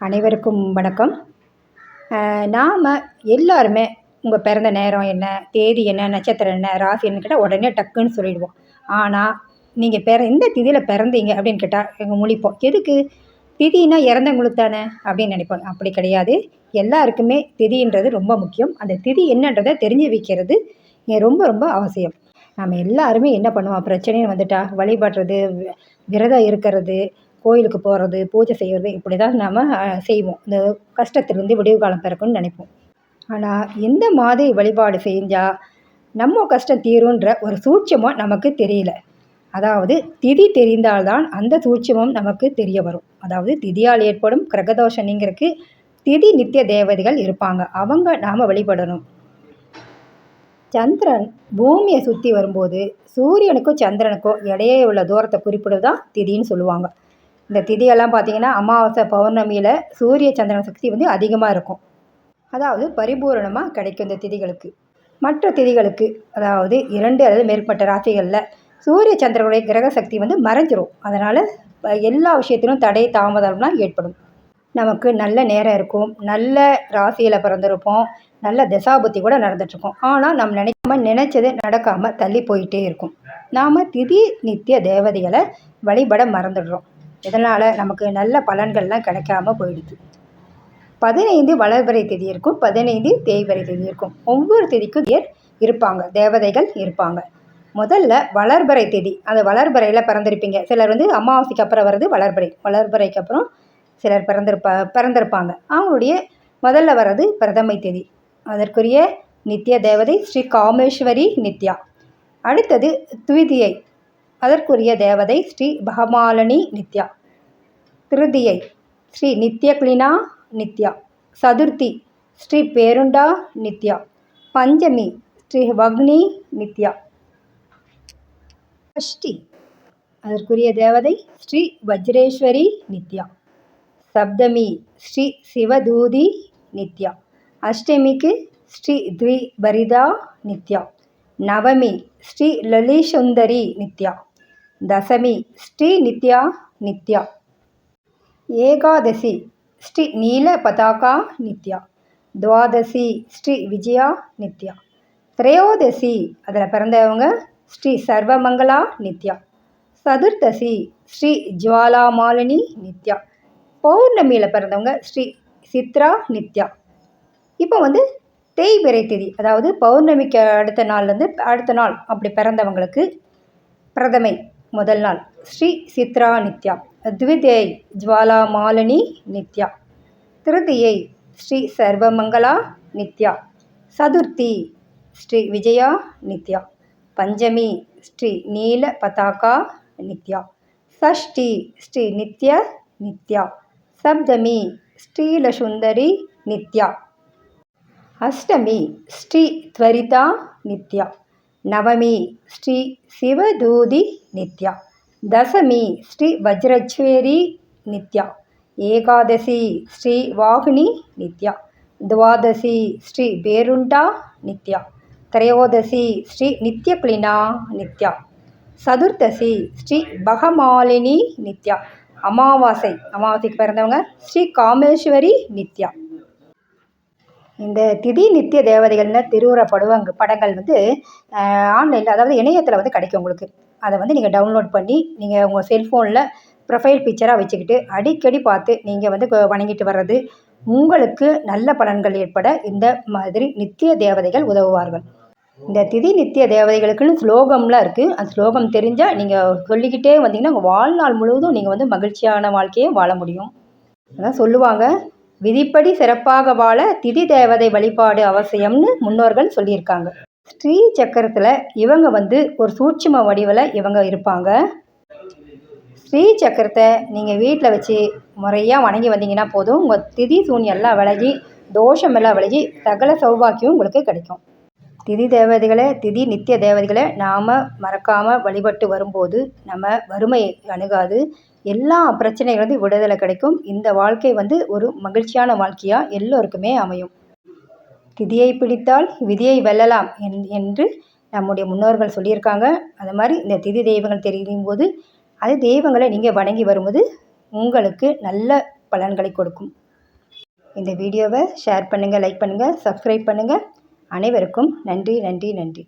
அனைவருக்கும் வணக்கம். நாம் எல்லாருமே உங்கள் பிறந்த நேரம் என்ன தேதி என்ன நட்சத்திரம் என்ன ராசி என்னன்னு கேட்டால் உடனே டக்குன்னு சொல்லிடுவோம். ஆனால் நீங்கள் பிற எந்த திதியில் பிறந்தீங்க அப்படின்னு கேட்டால் எங்கள் முழிப்போம் எதுக்கு? திதினா இறந்தவங்களுக்கு தானே அப்படின்னு நினைப்போம். அப்படி கிடையாது. எல்லாருக்குமே திதின்றது ரொம்ப முக்கியம். அந்த திதி என்னன்றதை தெரிஞ்சு வைக்கிறது ரொம்ப ரொம்ப அவசியம். நம்ம எல்லாருமே என்ன பண்ணுவோம்? பிரச்சனைன்னு வந்துட்டா வழிபடுறது விரதம் இருக்கிறது கோயிலுக்கு போகிறது பூஜை செய்கிறது இப்படி தான் நாம் செய்வோம். இந்த கஷ்டத்துலேருந்து விடிவு காலம் பிறக்கும்னு நினைப்போம். ஆனால் எந்த மாதிரி வழிபாடு செஞ்சால் நம்ம கஷ்டம் தீருன்ற ஒரு சூட்சமும் நமக்கு தெரியல. அதாவது திதி தெரிந்தால்தான் அந்த சூட்சமும் நமக்கு தெரிய வரும். அதாவது திதியால் ஏற்படும் கிரகதோஷம் நீங்கிறதுக்கு திதி நித்திய தேவதைகள் இருப்பாங்க. அவங்க நாம் வழிபடணும். சந்திரன் பூமியை சுற்றி வரும்போது சூரியனுக்கும் சந்திரனுக்கும் இடையே உள்ள தூரத்தை குறிப்பிடுவது தான் திதின்னு சொல்லுவாங்க. இந்த திதியெல்லாம் பார்த்தீங்கன்னா அமாவாசை பௌர்ணமியில் சூரிய சந்திரன் சக்தி வந்து அதிகமாக இருக்கும். அதாவது பரிபூரணமாக கிடைக்கும் இந்த திதிகளுக்கு. மற்ற திதிகளுக்கு அதாவது இரண்டு அல்லது மேற்பட்ட ராசிகளில் சூரிய சந்திரனுடைய கிரக சக்தி வந்து மறைஞ்சிரும். அதனால் எல்லா விஷயத்திலும் தடை தாமதம்லாம் ஏற்படும். நமக்கு நல்ல நேரம் இருக்கும். நல்ல ராசியில் பிறந்திருப்போம். நல்ல திசாபுத்தி கூட நடந்துட்டுருக்கோம். ஆனால் நம்ம நினைக்காம நினச்சது நடக்காமல் தள்ளி போயிட்டே இருக்கும். நாம் திதி நித்திய தேவதைகளை வழிபட மறந்துடுறோம். இதனால் நமக்கு நல்ல பலன்கள்லாம் கிடைக்காம போயிடுது பதினைந்து வளர்பிறை திதி இருக்கும். பதினைந்து தேய்பிறை திதி இருக்கும். ஒவ்வொரு திதிக்கும் தேர் இருப்பாங்க. தேவதைகள் இருப்பாங்க. முதல்ல வளர்பறை திதி. அந்த வளர்பறையில் பிறந்திருப்பீங்க. சிலர் வந்து அமாவாசைக்கு அப்புறம் வர்றது வளர்பறை. வளர்பறைக்கு அப்புறம் சிலர் பிறந்திருப்பா பிறந்திருப்பாங்க. அவங்களுடைய முதல்ல வர்றது பிரதமை திதி. அதற்குரிய நித்திய தேவதை ஸ்ரீ காமேஸ்வரி நித்யா. அடுத்தது துவிதியை. அதற்குரிய தேவதை ஸ்ரீ பகமாலினி நித்யா. திருதியை ஸ்ரீ நித்யக்லினா நித்யா. சதுர்த்தி ஸ்ரீ பேருண்டா நித்யா. பஞ்சமி ஸ்ரீ வக்னி நித்யா. ஷஷ்டி அதற்குரிய தேவதை ஸ்ரீ வஜ்ரேஸ்வரி நித்யா. சப்தமி ஸ்ரீ சிவதூதி நித்யா. அஷ்டமிக்கு ஸ்ரீ த்விபரிதா நித்யா. நவமி ஸ்ரீ லலிசுந்தரி நித்யா. தசமி ஸ்ரீ நித்யா நித்யா. ஏகாதசி ஸ்ரீ நீல பதாகா நித்யா. துவாதசி ஸ்ரீ விஜயா நித்யா. திரையோதசி அதில் பிறந்தவங்க ஸ்ரீ சர்வமங்களா நித்யா. சதுர்தசி ஸ்ரீ ஜுவாலாமாலினி நித்யா. பௌர்ணமியில் பிறந்தவங்க ஸ்ரீ சித்ரா நித்யா. இப்போ வந்து தேய்பிறை திதி அதாவது பௌர்ணமிக்கு அடுத்த நாள்லேருந்து அடுத்த நாள் அப்படி பிறந்தவங்களுக்கு பிரதமை. முதல் நாள். ஸ்ரீ சித்ரா நித்யா. த்விதியை ஜுவாலாமாலினி நித்யா. திருதியை ஸ்ரீ சர்வமங்களா நித்யா. சதுர்த்தி ஸ்ரீ விஜயா நித்யா. பஞ்சமி ஸ்ரீ நீல பதாகா நித்யா. ஷஷ்டி ஸ்ரீ நித்ய நித்யா. சப்தமி ஸ்ரீலசுந்தரி நித்யா. அஷ்டமி ஸ்ரீ த்வரிதா நித்யா. நவமி ஸ்ரீ சிவதூதி நித்யா. தசமி ஸ்ரீ வஜ்ரச்வேரி நித்யா. ஏகாதசி ஸ்ரீ வாகினி நித்யா. துவாதசி ஸ்ரீ பேருண்டா நித்யா. திரையோதசி ஸ்ரீ நித்யக்லினா நித்யா. சதுர்த்தசி ஸ்ரீ பகமாலினி நித்யா. அமாவாசை அமாவாசைக்கு பிறந்தவங்க ஸ்ரீ காமேஸ்வரி நித்யா. இந்த திதி நித்திய தேவதைகள்னு திருவுர படுவங்க படங்கள் வந்து ஆன்லைனில் அதாவது இணையத்தில் வந்து கிடைக்கும் உங்களுக்கு. அதை வந்து நீங்கள் டவுன்லோட் பண்ணி நீங்கள் உங்கள் செல்ஃபோனில் ப்ரொஃபைல் பிக்சராக வச்சுக்கிட்டு அடிக்கடி பார்த்து நீங்கள் வந்து வணங்கிட்டு வர்றது உங்களுக்கு நல்ல பலன்கள் ஏற்பட இந்த மாதிரி நித்திய தேவதைகள் உதவுவார்கள். இந்த திதி நித்திய தேவதைகளுக்குன்னு ஸ்லோகம்லாம் இருக்குது அந்த ஸ்லோகம் தெரிஞ்சால் நீங்கள் சொல்லிக்கிட்டே வந்தீங்கன்னா உங்கள் வாழ்நாள் முழுவதும் நீங்கள் வந்து மகிழ்ச்சியான வாழ்க்கையை வாழ முடியும். அதான் சொல்லுவாங்க. விதிப்படி சிறப்பாக வாழ திதி தேவதை வழிபாடு அவசியம்னு முன்னோர்கள் சொல்லியிருக்காங்க. ஸ்ரீ சக்கரத்தில் இவங்க வந்து ஒரு சூட்சும வடிவில் இவங்க இருப்பாங்க. ஸ்ரீ சக்கரத்தை நீங்கள் வீட்டில் வச்சு முறையாக வணங்கி வந்தீங்கன்னா போதும். உங்கள் திதி சூன்யெல்லாம் எல்லாம் விலகி தோஷமெல்லாம் விலகி சகல சௌபாக்கியம் உங்களுக்கு கிடைக்கும். திதி தேவதைகளை திதி நித்திய தேவதைகளை நாம் மறக்காமல் வழிபட்டு வரும்போது நம்ம வறுமை அணுகாது. எல்லா பிரச்சனைகளும் விடுதலை கிடைக்கும். இந்த வாழ்க்கை வந்து ஒரு மகிழ்ச்சியான வாழ்க்கையாக எல்லோருக்குமே அமையும். திதியை பிடித்தால் விதியை வெல்லலாம் என்- என்று நம்முடைய முன்னோர்கள் சொல்லியிருக்காங்க. அது மாதிரி இந்த திதி தெய்வங்கள் தெரியும் போது அது தெய்வங்களை நீங்கள் வணங்கி வரும்போது உங்களுக்கு நல்ல பலன்களை கொடுக்கும். இந்த வீடியோவை ஷேர் பண்ணுங்கள் லைக் பண்ணுங்கள் சப்ஸ்கிரைப் பண்ணுங்கள் அனைவருக்கும் நன்றி நன்றி நன்றி.